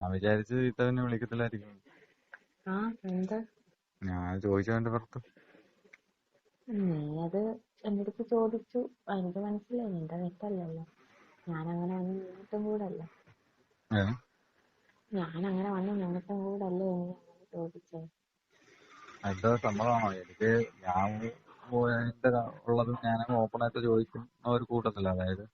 ഞാൻ വിചാരിച്ചു ഇത്തവണ വിളിക്കത്തില്ലായിരിക്കും. ആ എന്ത്? ഞാൻ പുറത്ത്. ചോദിച്ചു. അങ്ങനെ ചോദിച്ചേ? എന്റെ സമ്മതമാണോ? എനിക്ക് ഞാൻ ഉള്ളതും ഞാൻ ഓപ്പൺ ആയിട്ട് ചോദിക്കുന്ന ഒരു കൂട്ടത്തില്ല അതായത്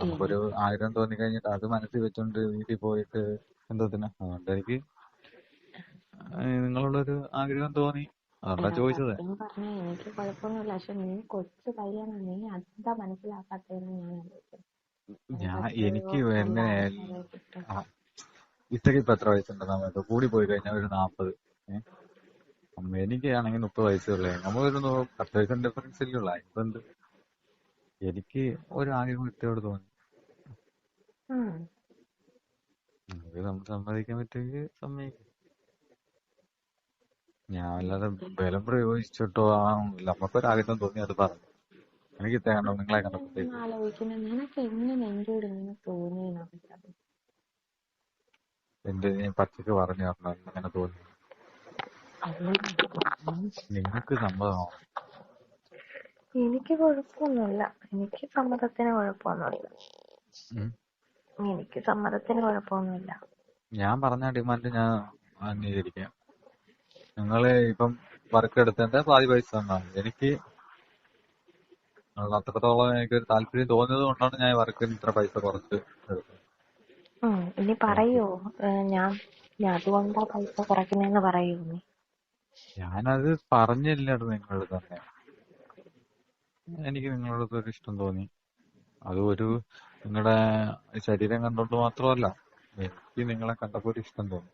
നമുക്കൊരു ആഗ്രഹം തോന്നി കഴിഞ്ഞിട്ട് അത് മനസ്സിൽ വെച്ചോണ്ട് വീട്ടിൽ പോയിട്ട് എന്തോത്തിന് അതുകൊണ്ട് എനിക്ക് നിങ്ങളോടൊരു ആഗ്രഹം തോന്നി. അതുകൊണ്ടാ ചോദിച്ചത്. ഞാൻ എനിക്ക് എന്നെ ഇത്തക്ക് ഇപ്പൊ എത്ര വയസ്സുണ്ട് നമുക്ക് കൂടി പോയി കഴിഞ്ഞാൽ ഒരു നാപ്പത്. ഏഹ് അമ്മ എനിക്കാണെങ്കിൽ മുപ്പത് വയസ്സുള്ളേ നമ്മളൊരു ഒരു പത്ത് വയസ്സിന്റെ ഡിഫറൻസ് ഇല്ലല്ലോ ഉള്ളൂ. ഇപ്പൊ എന്ത്? എനിക്ക് ഒരു ആഗ്രഹം ഇത്തോട് തോന്നി. ഉം. നമുക്ക് സമ്മതിക്കാൻ പറ്റുമെങ്കിൽ സമ്മതിക്കും. ഞാൻ അല്ലാതെ ബലം പ്രയോഗിച്ചിട്ടോ ആ നമുക്കൊരു ആഗ്രഹം തോന്നി അത് പറഞ്ഞു. എനിക്ക് ഇത്ര കണ്ടോ നിങ്ങളെ കണ്ടപ്പോഴത്തേക്ക് എന്ത് ഞാൻ പച്ചക്ക് പറഞ്ഞു പറഞ്ഞു അങ്ങനെ തോന്നി. നിങ്ങൾക്ക് സമ്മതമാണോ? എനിക്ക് കുഴപ്പമൊന്നുമില്ല. എനിക്ക് സമ്മതത്തിന് കുഴപ്പമൊന്നുമില്ല. എനിക്ക് സമ്മതത്തിന് കുഴപ്പമൊന്നുമില്ല. ഞാൻ പറഞ്ഞ ഡിമാൻഡ് ഞാൻ അംഗീകരിക്കാം. നിങ്ങൾ ഇപ്പം വർക്ക് എടുത്തതിന്റെ പാതി പൈസ തന്നാൽ മതി. എനിക്ക് അത്രത്തോളം എനിക്കൊരു താല്പര്യം തോന്നിയത് കൊണ്ടാണ് ഞാൻ വർക്കിന് ഇത്ര പൈസ കുറച്ച് എടുത്തത്. ഇനി പറയോ. ഞാൻ അതുകൊണ്ടാ പൈസ കുറയ്ക്കുന്നെന്ന് പറയൂ ഇനി? ഞാനത് പറഞ്ഞില്ലടോ നിങ്ങളോട് തന്നെ. എനിക്ക് നിങ്ങളോട് ഒരു ഇഷ്ടം തോന്നി. അത് ഒരു നിങ്ങളുടെ ശരീരം കണ്ടോണ്ട് മാത്രമല്ല എനിക്ക് നിങ്ങളെ കണ്ടപ്പോ ഒരു ഇഷ്ടം തോന്നി.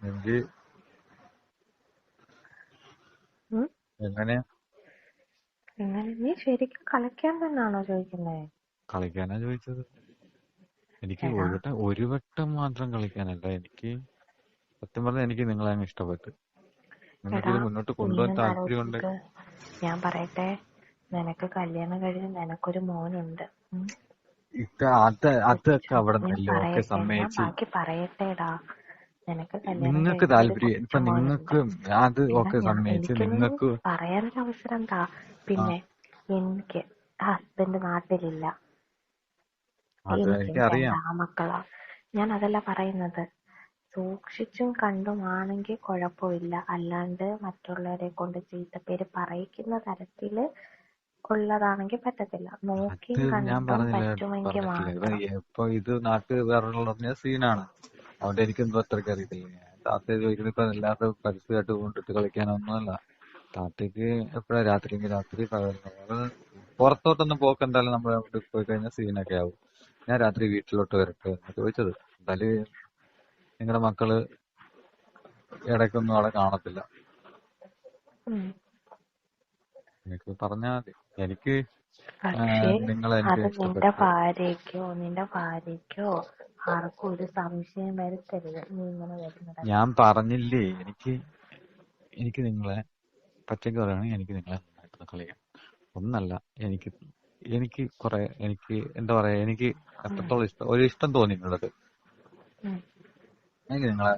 എനിക്ക് എങ്ങനെയാ? എങ്ങനെ? നീ ശരിക്കും കളിക്കാൻ തന്നെയാണോ ചോദിക്കുന്നത് കളിക്കാനാ ചോദിച്ചത്. എനിക്ക് എടാ. ഒരു വട്ടം ഒരു വട്ടം മാത്രം കളിക്കാനല്ല. എനിക്ക് സത്യം പറഞ്ഞാൽ എനിക്ക് നിങ്ങളെ അങ്ങ് ഇഷ്ടപ്പെട്ടു. നിങ്ങൾക്ക് എടാ, മുന്നോട്ട് കൊണ്ടുപോകാൻ ഞാൻ പറയട്ടെ നിനക്ക് കല്യാണം കഴിഞ്ഞ് നിനക്കൊരു മോനുണ്ട്. അത് അതൊക്കെ അവിടെ ബാക്കി പറയട്ടെടാ. നിങ്ങൾക്ക് താല്പര്യം ഇപ്പൊ നിങ്ങൾക്ക് അത് ഞാൻ- സമ്മതിച്ച്. നിങ്ങൾക്ക് പറയാനൊരു അവസരം താ. പിന്നെ എനിക്ക് ഹസ്ബൻഡ് നാട്ടിലില്ല. എനിക്ക് എനിക്കറിയാം. രണ്ട് ഞാൻ അതല്ല പറയുന്നത്. സൂക്ഷിച്ചും കണ്ടുമാണെങ്കിൽ കുഴപ്പമില്ല. അല്ലാണ്ട് മറ്റുള്ളവരെ കൊണ്ട് ചീത്തപ്പേര് പറയിക്കുന്ന തരത്തിൽ ഉള്ളതാണെങ്കിൽ പറ്റത്തില്ല. നോക്കിയും കണ്ടും പറ്റുമെങ്കിൽ മാത്രം. ഇത് ഇപ്പൊ ഇത് നാട്ടിൽ പറഞ്ഞ സീനാണ്. അതുകൊണ്ട് എനിക്കൊന്നും അത്രയ്ക്ക് അറിയത്തില്ല. ഞാൻ താത്തയെ ചോദിക്കുന്നത് ഇപ്പൊ എല്ലാവരും പരസ്യമായിട്ട് കൊണ്ടിട്ട് കളിക്കാനൊന്നുമല്ല. താത്തയ്ക്ക് എപ്പോഴാ രാത്രിയെങ്കിൽ രാത്രി പകൽ. പുറത്തോട്ടൊന്നും പോക്ക് എന്തായാലും നമ്മൾ അവിടെ പോയി കഴിഞ്ഞാൽ സീനൊക്കെ ആവും. ഞാൻ രാത്രി വീട്ടിലോട്ട് വരട്ടെ എന്ന് ചോദിച്ചത്. എന്തായാലും നിങ്ങളുടെ മക്കൾ ഇടയ്ക്കൊന്നും അവിടെ കാണത്തില്ല. എനിക്ക് പറഞ്ഞാൽ മതി. എനിക്ക് നിങ്ങളെ എനിക്ക് നിന്റെ ഭാര്യക്കോ നിന്റെ ഭാര്യക്കോ ആർക്കും ഒരു സംശയം വരുത്തരുത്. നീ ഇങ്ങനെ ഞാൻ പറഞ്ഞില്ലേ എനിക്ക് എനിക്ക് നിങ്ങളെ പച്ചയ്ക്ക് പറയുകയാണെങ്കിൽ എനിക്ക് നിങ്ങളെ നന്നായിട്ട് കളിയാ. ഒന്നല്ല എനിക്ക് എനിക്ക് കുറെ എനിക്ക് എന്താ പറയാ എനിക്ക് എത്രത്തോളം ഇഷ്ടം ഒരു ഇഷ്ടം തോന്നി നിങ്ങളത് എനിക്ക് നിങ്ങളെ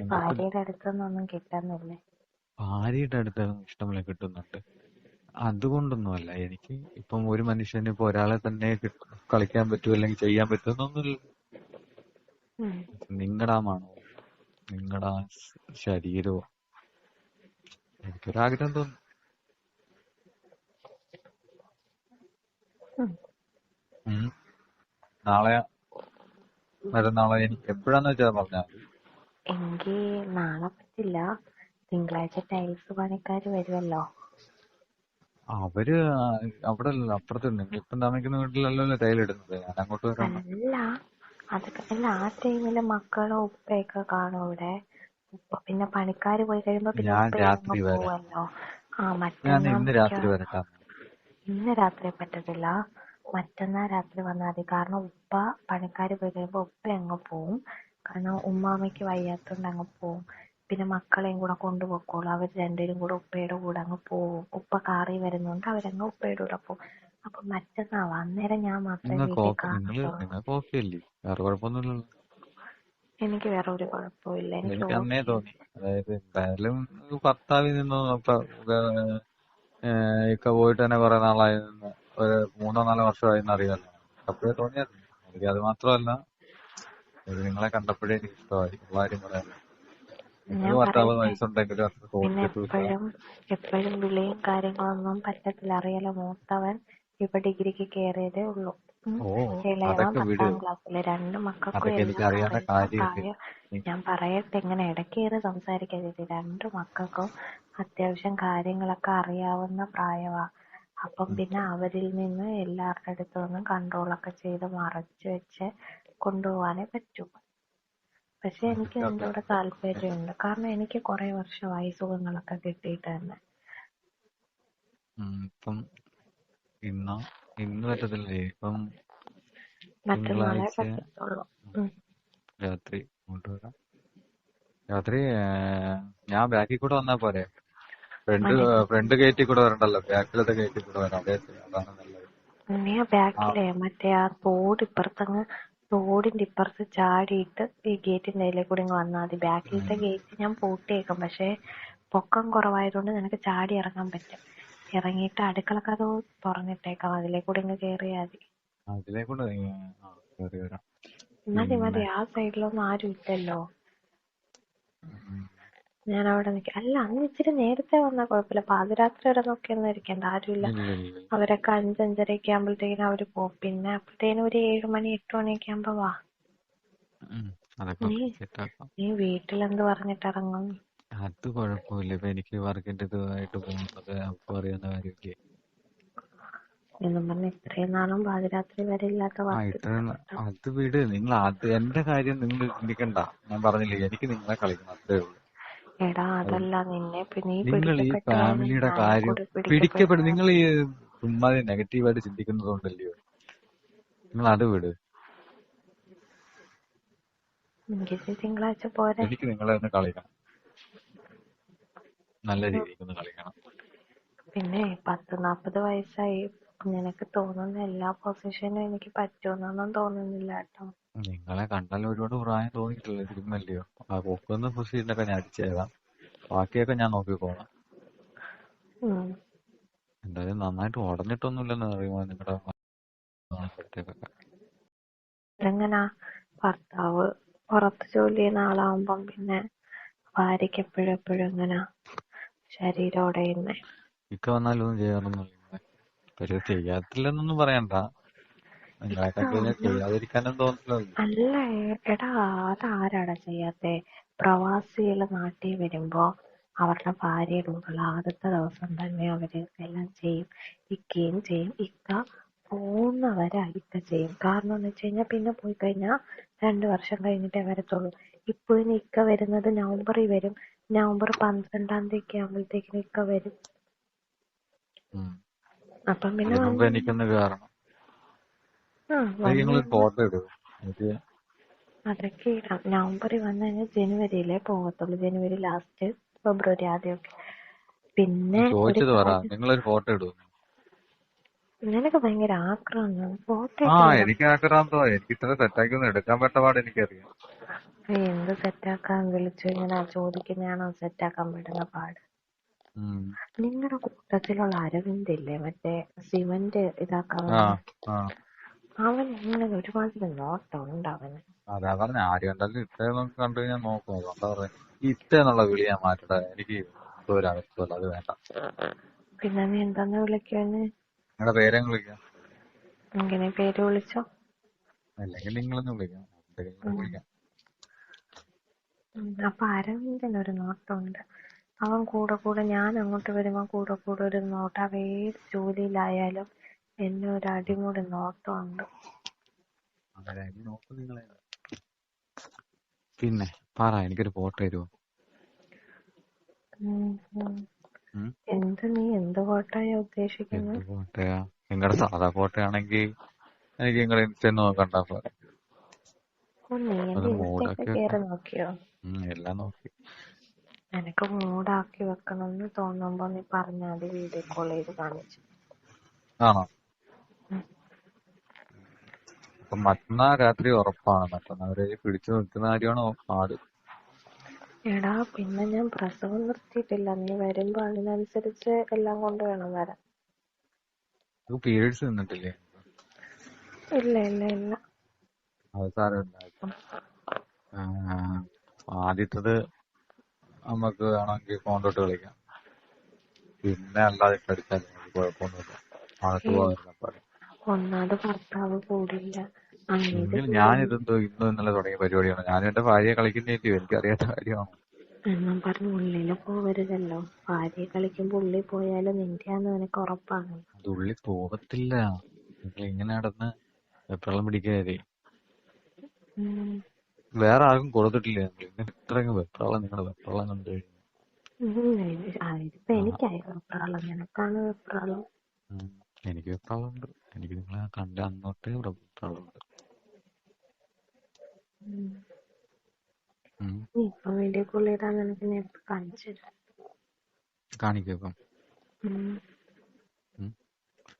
പറ്റി ഭാര്യയുടെ അടുത്ത് ഇഷ്ടംപോലെ കിട്ടുന്നുണ്ട്. അതുകൊണ്ടൊന്നുമല്ല എനിക്ക് ഇപ്പം ഒരു മനുഷ്യന് ഇപ്പൊ ഒരാളെ തന്നെ കളിക്കാൻ പറ്റും അല്ലെങ്കിൽ ചെയ്യാൻ പറ്റുമെന്നൊന്നുമില്ല ഉം. നിങ്ങളുടെ ആ മണവും നിങ്ങളുടെ ആ ശരീരവും എനിക്കൊരാഗ്രഹം തോന്നി. ഉം. നാളെ മറ്റന്നാളെ എനിക്ക് എപ്പോഴാന്ന് വെച്ചാ പറഞ്ഞാ? മതി എങ്കി നാളെ പറ്റില്ല. തിങ്കളാഴ്ച ടൈൽസ് പണിക്കാര് വരുവല്ലോ. അവർ അവിടെ അല്ലല്ലോ അപ്പുറത്ത് നിങ്ങളിപ്പം താമസിക്കുന്ന വീട്ടിലല്ലല്ലോ ടൈലിടുന്നത് ഞാൻ അങ്ങോട്ട് വരാം അല്ല അതൊക്കെ അല്ല ആ ടൈമിൽ മക്കളും ഉപ്പയൊക്കെ കാണും ഇവിടെ ഉപ്പ പിന്നെ പണിക്കാര് പോയി കഴിയുമ്പോ പിന്നെ ഞാൻ ഉപ്പ രാത്രി അങ്ങ് വരാം. പോവല്ലോ. ആ ഞാൻ മറ്റന്നാ ഇന്ന് രാത്രി വരട്ടാ. ഇന്ന് രാത്രി പറ്റത്തില്ല. മറ്റന്നാ രാത്രി വന്നാൽ മതി. കാരണം ഉപ്പ പണിക്കാര് പോയി കഴിയുമ്പോ ഉപ്പ അങ്ങ് പോവും. കാരണം ഉമ്മാമയ്ക്ക് വയ്യാത്തതുകൊണ്ട് അങ്ങ് പോവും. പിന്നെ മക്കളെയും കൂടെ കൊണ്ടുപോക്കോളും അവർ രണ്ടുപേരും കൂടെ ഉപ്പയുടെ കൂടെ അങ്ങ് പോവും. ഉപ്പ കാറിൽ വരുന്നോണ്ട് അവരങ്ങ് ഉപ്പയുടെ കൂടെ പോവും. അപ്പൊ മറ്റന്നാവാ അന്നേരം ഞാൻ മാത്രമേ വീട്ടിൽ കാണത്തുള്ളൂ എനിക്ക് വേറെ ഒരു കുഴപ്പമില്ല എനിക്ക് അന്നേ തോന്നി. അതായത് എന്തായാലും ഭർത്താവിൽ നിന്നും ഇക്ക പോയിട്ട് തന്നെ കുറെ നാളായി ഒരു മൂന്നോ നാലോ വർഷമായി എന്ന് അറിയാലോ. അപ്പഴേ തോന്നിയായിരുന്നു. എനിക്ക് അത് മാത്രമല്ല നിങ്ങളെ കണ്ടപ്പോഴേ എനിക്ക് ഇഷ്ടമായി. ഉള്ള കാര്യം പറയാലോ. ഭർത്താവ് പറയട്ടെ. വയസ്സുണ്ടെങ്കിലും അത്ര തോന്നിയിട്ടില്ല എപ്പോഴും വിളിയും കാര്യങ്ങളൊന്നും പറ്റത്തില്ല. അറിയാലോ മൂത്തവൻ ഇപ്പൊ ഡിഗ്രിക്ക് കയറിയതേ ഉള്ളൂ. ഇളയവൻ പത്താം ക്ലാസ്സിൽ. രണ്ട് മക്കൾക്കും എനിക്ക് എല്ലാം പ്രായം ഞാൻ പറയട്ടെ ഇങ്ങനെ ഇടയ്ക്ക് കയറി സംസാരിക്കരുത് രണ്ട് മക്കൾക്കും അത്യാവശ്യം കാര്യങ്ങളൊക്കെ അറിയാവുന്ന പ്രായമാ അപ്പം പിന്നെ അവരിൽ നിന്ന് എല്ലാവരുടെ അടുത്തു നിന്നും കൺട്രോളൊക്കെ ചെയ്ത് മറച്ചു വെച്ച് കൊണ്ടുപോകാനേ പറ്റൂ. പക്ഷെ എനിക്ക് കൂടെ താല്പര്യമുണ്ട്. കാരണം എനിക്ക് കുറെ വർഷമായി സുഖങ്ങളൊക്കെ കിട്ടിയിട്ട് തന്നെ. ഇപ്പം ഇന്ന് ഇന്ന് പറ്റത്തില്ലേ? ഇപ്പം മറ്റന്നാളെ പറ്റത്തുള്ളൂ. രാത്രി ഇങ്ങോട്ട് വരാം. രാത്രി ഞാൻ ബാക്കിൽ കൂടെ വന്നാ പോരെ? ഫ്രണ്ട്. ഫ്രണ്ട് ഗേറ്റിൽ കൂടെ വരണ്ടല്ലോ. ബാക്കിലത്തെ ഗേറ്റിൽ കൂടെ വരാം. അതെ അതാണ് നല്ലത്. പിന്നെ ബാക്കിലെ മറ്റേ ആ റോഡ് ഇപ്പുറത്തങ്ങ് തോടിന്റെ ഇപ്പുറത്ത് ചാടിയിട്ട് ഈ ഗേറ്റിന്റെ അതിലെ കൂടി വന്നാൽ മതി. ബാക്കിലത്തെ ഗേറ്റ് ഞാൻ പൂട്ടിയേക്കും. പക്ഷേ പൊക്കം കുറവായതുകൊണ്ട് നിനക്ക് ചാടി ഇറങ്ങാൻ പറ്റും. ഇറങ്ങിയിട്ട് അടുക്കളക്കത് തുറന്നിട്ടേക്കാം. അതിലെ കൂടി ഇങ്ങ് കേറിയാ മതി. അതിലേ കൂടെ മതി ആ സൈഡിലൊന്നും ആരും ഇല്ലല്ലോ. ഞാൻ അവിടെ നിൽക്കും അല്ല അന്ന് ഇച്ചിരി നേരത്തെ വന്നാൽ കുഴപ്പമില്ല. പാതിരാത്രി വരെ നോക്കിയൊന്നും ഇരിക്കണ്ട ആരുമില്ല. അവരൊക്കെ അഞ്ചഞ്ചരയൊക്കെ ആകുമ്പോഴത്തേക്കിനും അവർ പോകും പിന്നെ അപ്പോഴത്തേനും ഒരു ഏഴ് മണി എട്ട് മണിയൊക്കെ ആകുമ്പോ വാ. നീ വീട്ടിലെന്ത് പറഞ്ഞിട്ട് ഇറങ്ങും അത് കുഴപ്പമില്ല. ഇപ്പൊ എനിക്ക് വർക്കിന്റെ ഇതുമായിട്ട് പോകുന്നത് അപ്പൊ അറിയാവുന്ന കാര്യമില്ലേ എന്നും പറഞ്ഞ് ഇത്രയും നാളും പാതിരാത്രി വരെ ഇല്ലാത്ത അത് വിട്. നിങ്ങൾ അത് എന്റെ കാര്യം നിങ്ങൾ ചിന്തിക്കണ്ട. ഞാൻ പറഞ്ഞില്ലേ എനിക്ക് നിങ്ങളെ കളിക്കണം അത്രേ ഉള്ളൂ. എടാ അതല്ല നിന്നെ നിങ്ങൾ ഈ കാര്യം പിടിക്കപ്പെടും. നിങ്ങൾ ഈ ചുമ്മാ നെഗറ്റീവായിട്ട് ചിന്തിക്കുന്നതുകൊണ്ടല്ലയോ? നിങ്ങൾ അത് വിട്. തിങ്കളാഴ്ച പോരെ. എനിക്ക് നിങ്ങളെ ഒന്ന് കളിക്കണം. നല്ല രീതിക്ക് ഒന്ന് കളിക്കണം. പിന്നെ പത്ത് നാപ്പത് വയസ്സായി. നിനക്ക് തോന്നുന്ന എല്ലാ പൊസിഷനും എനിക്ക് പറ്റുമെന്നൊന്നും തോന്നുന്നില്ല കേട്ടോ. നിങ്ങളെ കണ്ടാൽ ഒരുപാട് പ്രായം തോന്നിയിട്ടില്ല തിരുമല്ലയോ ആ പൊക്കുന്ന പൊസിഷനൊക്കെ ഞാൻ അടിച്ചേതാം ബാക്കിയൊക്കെ ഞാൻ നോക്കിക്കോളാം. എന്തായാലും നന്നായിട്ട് ഉടഞ്ഞിട്ടൊന്നുമില്ലെന്ന് അറിയുമോ നിങ്ങളുടെ അപ്പോഴത്തേക്കൊക്കെ എങ്ങനാ? ഭർത്താവ് പുറത്ത് ജോലി ചെയ്യുന്ന ആളാവുമ്പം പിന്നെ ഭാര്യയ്ക്ക് എപ്പോഴും എപ്പോഴും ഇങ്ങനെ ശരീരം ഉടയുന്നേ ഇക്ക വന്നാലും ഒന്നും ചെയ്യാറൊന്നുമില്ല. പക്ഷെ ചെയ്യാത്തില്ലെന്നൊന്നും പറയണ്ട. നിങ്ങളെ കണ്ടു കഴിഞ്ഞാൽ ചെയ്യാതിരിക്കാനും തോന്നില്ലല്ലോ അല്ല എടാ അതാരാടാ ചെയ്യാത്തെ പ്രവാസികൾ നാട്ടിൽ വരുമ്പോ അവരുടെ ഭാര്യയുടെ കൂടെയുള്ള ആദ്യത്തെ ദിവസം തന്നെ അവർ എല്ലാം ചെയ്യും. ഇക്കയും ചെയ്യും ഇക്ക പോകുന്നവരെ ഇക്ക ചെയ്യും. കാരണം എന്ന് വെച്ച് കഴിഞ്ഞാൽ പിന്നെ പോയി കഴിഞ്ഞാൽ രണ്ട് വർഷം കഴിഞ്ഞിട്ടേ വരത്തുള്ളൂ. ഇപ്പൊ ഇനി ഇക്ക വരുന്നത് നവംബറിൽ വരും. നവംബർ പന്ത്രണ്ടാം തീയതി ആകുമ്പോഴത്തേക്കിനും ഇക്ക വരും. അപ്പം പിന്നെ എനിക്കൊന്ന് വന്ന് നിങ്ങളൊരു ഫോട്ടോ ഇടും എനിക്ക് അതൊക്കെ ഇടാം. നവംബറിൽ വന്നു കഴിഞ്ഞാൽ ജനുവരിയിലേ പോകത്തുള്ളൂ. ജനുവരി ലാസ്റ്റ് ഫെബ്രുവരി ആദ്യമൊക്കെ. പിന്നെ ഒരു ചോദിച്ചത് പറ. നിങ്ങളൊരു ഫോട്ടോ ഇടുവോ നിനക്ക് ഭയങ്കര ആക്രമാണ് ഫോട്ടോ ആ എനിക്ക് ആക്രാന്തോ എനിക്ക് ഇത്ര സെറ്റാക്കി ഒന്നും എടുക്കാൻ പറ്റ പാട് എനിക്കറിയാം എന്ത് സെറ്റാക്കാൻ വിളിച്ചു? ഇങ്ങനെ ചോദിക്കുന്നതാണോ സെറ്റാക്കാൻ പറ്റുന്ന പാട്? നിങ്ങളുടെ കൂട്ടത്തിലുള്ള അരവിന്ദ് ഇല്ലേ? മറ്റേ സിമന്റ് ഇതാക്കാൻ ആ ആ. അവൻ ഇങ്ങനെ ഒരുപാട് നോട്ടമുണ്ട് അവന് അതാ പറഞ്ഞ ആര് കണ്ടാലും ഇത്രയൊന്നും കണ്ടു കഴിഞ്ഞാൽ നോക്കും. അതുകൊണ്ടാ പറഞ്ഞത് ഇത്തേന്നുള്ള വിളി ഞാൻ മാറ്റട്ടെ. എനിക്ക് ഒരു അവസ്ഥ അത് വേണ്ട. പിന്നെ നീ എന്താന്ന് വിളിക്കാന് നിങ്ങളുടെ പേരെങ്ങ് വിളിക്കാം? ഇങ്ങനെ പേര് വിളിച്ചോ? അല്ലെങ്കിൽ നിങ്ങളൊന്ന് വിളിക്കാം. വിളിക്കാം. അപ്പൊ അരവിന്ദന് ഒരു നോട്ടമുണ്ട്. അവൻ കൂടെ കൂടെ ഞാൻ അങ്ങോട്ട് വരുമ്പോ കൂടെ കൂടെ ഒരു നോട്ടം. ഏത് ജോലിയിലായാലും എന്നെ ഒരു അടിമുടി നോട്ടമുണ്ട്. നോക്കും നിങ്ങളെ. പിന്നെ പറ എനിക്കൊരു ഫോട്ടോ തരുമോ? എന്ത് നീ എന്ത് ഫോട്ടോയാ ഉദ്ദേശിക്കുന്നത്? ഫോട്ടോയാ? നിങ്ങളുടെ സാധാ ഫോട്ടോ ആണെങ്കിൽ എനിക്ക് നിങ്ങളുടെ ഇൻസ്റ്റ നോക്കണ്ട എല്ലാം നോക്കി. നിനക്ക് മൂടാക്കി വെക്കണമെന്ന് തോന്നുമ്പോ നീ പറഞ്ഞാൽ വീഡിയോ കോൾ ചെയ്ത് കാണിച്ചു. ആണോ. അപ്പൊ മറ്റന്നാ രാത്രി ഉറപ്പാണ്. മറ്റന്നാ വരെ പിടിച്ചു നിൽക്കുന്ന കാര്യമാണ് പാട്. എടാ പിന്നെ ഞാൻ പ്രസവം നിർത്തിയിട്ടില്ല. നീ വരുമ്പോ അതിനനുസരിച്ച് എല്ലാം കൊണ്ട് വേണം വരാൻ. പീരീഡ്സ് നിന്നിട്ടില്ലേ? ഇല്ല ഇല്ല ഇല്ല. അത് സാരമില്ല ആദ്യത്തത് നമുക്ക് വേണമെങ്കിൽ കോണ്ടോട്ട് കളിക്കാം. പിന്നെ അല്ലാതെ മതി കുഴപ്പമൊന്നുമില്ല. അകത്ത് പോകാൻ ഒന്നാമത് ഭർത്താവ് കൂടില്ല ഞാനിതെന്തോ ഇന്ന് ഇന്നലെ തുടങ്ങിയ പരിപാടിയാണ്. ഞാൻ എന്റെ ഭാര്യയെ എനിക്ക് എനിക്കറിയാത്ത കാര്യമാണ്. എന്നും പറഞ്ഞ് ഉള്ളിൽ പോവരുതല്ലോ. ഭാര്യ കളിക്കുമ്പോ ഉള്ളിൽ പോയാലും നിന്റെയാന്ന് നിനക്ക് ഉറപ്പാണ്. അത് ഉള്ളിൽ പോകത്തില്ല ഇങ്ങനെ നടന്ന് വെപ്രാളം പിടിക്കാതെ. വേറെ ആർക്കും കൊടുത്തിട്ടില്ല ഇത്രയും വെപ്രാളം നിങ്ങളുടെ വെപ്രാളം കണ്ടു കഴിഞ്ഞു. എനിക്കായി വെപ്രാളം. നിനക്കാണ് വെപ്രാളം. എനിക്ക് എനിക്ക് വെപ്രാളമുണ്ട് എനിക്ക് നിങ്ങളെ കണ്ട വെപ്രാളമുണ്ട് ഉം. ഉം. ഇപ്പൊ വീഡിയോ കോൾ ചെയ്താൽ നിനക്ക് ഞാൻ ഇപ്പൊ കാണിച്ചു കാണിക്കൂ ഇപ്പം.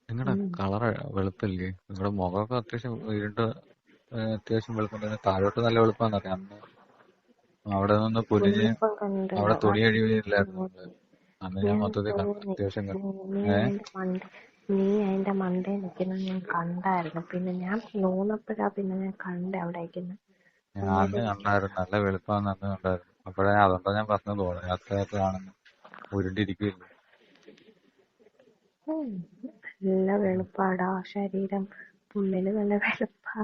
നിങ്ങളുടെ ഉം. കളറ് വെളുപ്പല്ലേ? നിങ്ങളുടെ മുഖമൊക്കെ അത്യാവശ്യം ഇരുണ്ട് അത്യാവശ്യം വെളുപ്പുണ്ട്. താഴോട്ട് നല്ല വെളുപ്പാന്നറിയാം. അന്ന് അവിടെ നിന്ന് കണ്ട് അവിടെ തുണി കഴിവില്ലായിരുന്നു അന്ന് ഞാൻ മൊത്തത്തിൽ അത്യാവശ്യം കണ്ടു നീ അതിന്റെ മണ്ട നീ മണ്ടേ നിൽക്കുന്ന ഞാൻ കണ്ടായിരുന്നു. പിന്നെ ഞാൻ നോന്നപ്പോഴാ പിന്നെ ഞാൻ കണ്ടേ അവിടെ ഇരിക്കുന്നത് ഞാൻ അന്ന് കണ്ടായിരുന്നു. നല്ല വെളുപ്പാന്ന് അന്ന് കണ്ടായിരുന്നു. അപ്പോഴേ അതുകൊണ്ടാ ഞാൻ കാണുന്നു ഉരുണ്ടിരിക്കില്ല. നല്ല വെളുപ്പാടാ. ശരീരം പുള്ളിൽ നല്ല വെളുപ്പാ.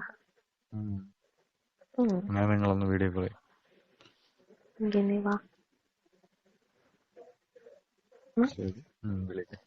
ഞാൻ നിങ്ങളൊന്ന് വീഡിയോ കോൾ ഇങ്ങനെ വാ. ശരി. വിളിക്കാം.